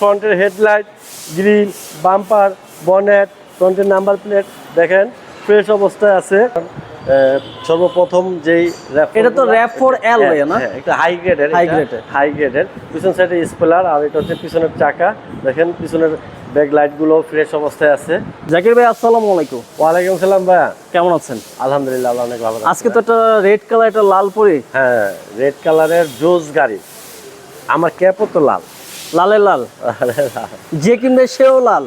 ফ্রন্টের headlight grill bumper bonnet ফ্রন্টের number plate দেখেন ফ্রেশ অবস্থায় আছে। আহ, সর্বপ্রথম যেই RAV4 এটা তো গুলা- RAV4 L হ্যাঁ, না? একটু হাই গ্রেডের High grade-এর। হাই গ্রেডের পিছন সাইডে স্পেলার আর এটা হচ্ছে পিছনের চাকা। দেখেন পিছনের ব্যাক লাইটগুলো ফ্রেশ অবস্থায় আছে। জাকির ভাই আসসালামু আলাইকুম। ওয়ালাইকুম সালাম ভাইয়া। কেমন আছেন? আলহামদুলিল্লাহ আল্লাহ অনেক ভালো আজকে তো একটা রেড কালার একটা লাল পরি। হ্যাঁ রেড কালারের জোস গাড়ি। আমার ক্যাপও তো লাল। লাল লাল। যে কিনবে সেও লাল।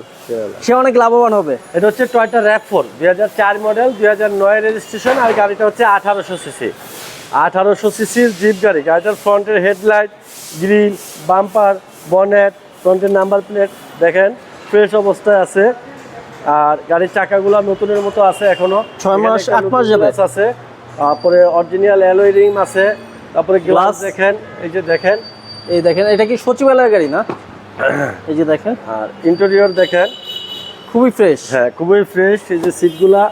সে অনেক লাভবান হবে। এটা হচ্ছে টয়টা র্যাপ ফোর দুই হাজার চার মডেল দুই হাজার নয় রেজিস্ট্রেশন আর গাড়িটা হচ্ছে আঠারোশো সিসি আঠারোশো সিসির জিপ গাড়ি গাড়িটার ফ্রন্টের হেডলাইট গ্রিল বাম্পার বনেট ফ্রন্টের নাম্বার প্লেট দেখেন ফ্রেশ অবস্থায় আছে। আর গাড়ির চাকাগুলো নতুনের মতো আছে এখনও। ছয় মাস, আট মাস যাবে। আছে। তারপরে অরিজিনাল অ্যালোই রিং আছে। তারপরে গ্লাস দেখেন এই যে দেখেন এই দেখেন এটা কি সচিবালয়ের গাড়ি না? এই যে দেখেন। আর ইন্টেরিয়র দেখেন। খুবই ফ্রেশ হ্যাঁ খুবই ফ্রেশ এই যে সিটগুলা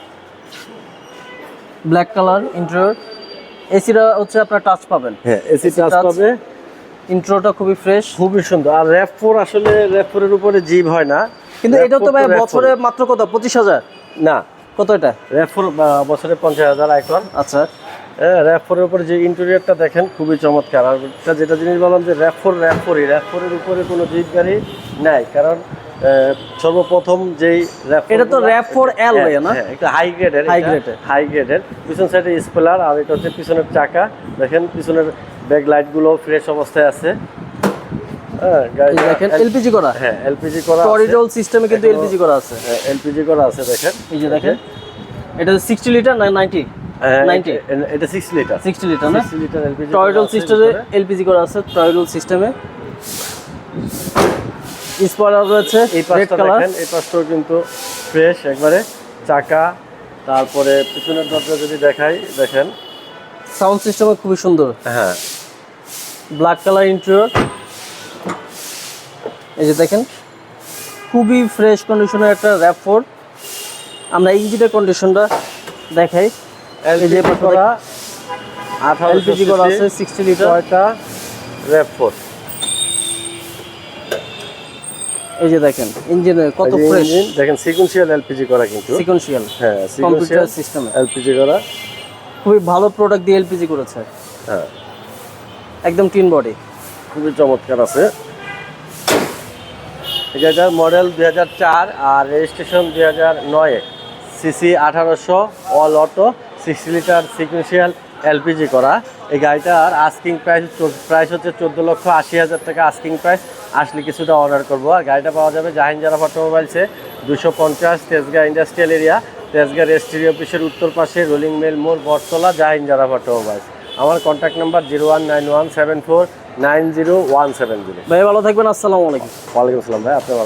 ব্ল্যাক কালার ইন্টেরিয়র এসিটা হচ্ছে আপনার টাচ পাবেন। হ্যাঁ এসি টাচ। পাবে। ইন্ট্রোটা খুবই ফ্রেশ খুবই সুন্দর। আর র্যাপ ফোর আসলে র্যাপ ফোরের উপরে জিপ হয় না। কিন্তু এটা তো ভাই বছরে মাত্র কত? পঁচিশ হাজার? না। কত এটা? র্যাপ ফোর বছরে পঞ্চাশ হাজার আইকন আচ্ছা। হ্যাঁ র্যাপ ফোরের উপরে যে ইন্টেরিয়রটা দেখেন খুবই চমৎকার। আর যেটা জিনিস বললাম যে র্যাপ ফোর র্যাপ ফোরই র্যাপ ফোরের উপরে কোনো জিপ গাড়ি নাই কারণ সর্বপ্রথম যেই র্যাপ এটা তো RAV4 L ভাইয়া না? একটু হাই গ্রেডের High grade-এর। হাই গ্রেডের পিছন সাইডে স্পেলার আর এটা হচ্ছে পিছনের চাকা। দেখেন পিছনের ব্যাক লাইটগুলো ফ্রেশ অবস্থায় আছে। হ্যাঁ দেখেন এলপিজি করা। হ্যাঁ এলপিজি করা টরিডল সিস্টেমে কিন্তু এলপিজি করা আছে। এলপিজি করা আছে দেখেন। এই যে দেখেন এটা সিক্সটি লিটার না নাইনটি হ্যাঁ, 90 এ- এটা লিটার লিটার না সিক্স লিটার এলপিজি টরিডল সিস্টেমে এলপিজি করা আছে সিস্টেমে স্পয়লার রয়েছে এই পাশটা দেখেন এই পাশটাও কিন্তু ফ্রেশ একবারে চাকা। তারপরে পিছনের দরজা যদি দেখাই দেখেন। সাউন্ড সিস্টেমও খুবই সুন্দর। হ্যাঁ। ব্ল্যাক কালার ইন্টেরিয়র এই যে দেখেন খুবই ফ্রেশ কন্ডিশনের একটা র্যাপ ফোর আমরা ইঞ্জিনের কন্ডিশনটা দেখাই। এলপিজি করা এলপিজি করা আছে সিক্সটি লিটার ছয়টা র্যাপ ফোর। এই যে দেখেন ইঞ্জিনের কত ফ্রেশ দেখেন সিকুয়েন্সিয়াল এলপিজি করা কিন্তু। সিকোয়েন্সিয়াল হ্যাঁ কম্পিউটার সিস্টেমে এলপিজি করা। খুবই ভালো প্রোডাক্ট দিয়ে এলপিজি করেছে। হ্যাঁ। একদম টিন বডি খুবই চমৎকার আছে। এটার মডেল দুই হাজার চার আর রেজিস্ট্রেশন দুই হাজার নয়ে সিসি আঠারোশো all auto sixty litre sequential LPG করা। এই গাড়িটার আস্কিং প্রাইস প্রাইস হচ্ছে চোদ্দ লক্ষ আশি হাজার টাকা আস্কিং প্রাইস আসলে কিছুটা অর্ডার করব। আর গাড়িটা পাওয়া যাবে জাহিন জারাফ অটোমোবাইলসে দুশো পঞ্চাশ Tejgaon industrial area Tejgaon registry অফিসের উত্তর পাশে রোলিং মেল মোড় বটতলা জারাফ অটোমোবাইলস আমার contact number zero one nine one seven four nine zero one seven zero. ভাই ভালো থাকবেন। আসসালামু আলাইকুম। ওয়ালাইকুম আসসালাম ভাই আপনার